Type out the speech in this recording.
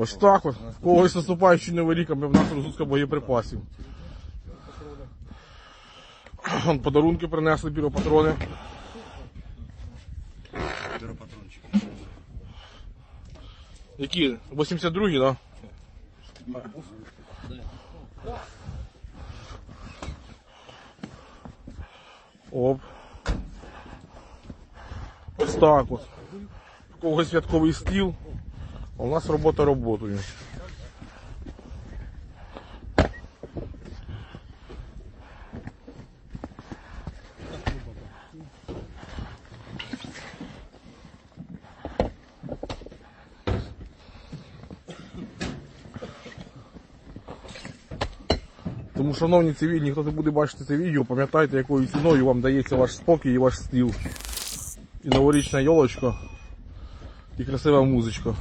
Ось так от. Когось наступаючи новий в нас розгрузка боєприпасів. Подарунки принесли піропатрони. Які? 82-гі, так? Да? Оп. Ось так от. Когось святковий стіл, у нас робота роботою. Тому, шановні цивільні, хто буде бачити це відео, пам'ятайте, якою ціною вам дається ваш спокій і ваш стіл. І новорічна йолочка, і красива музичка.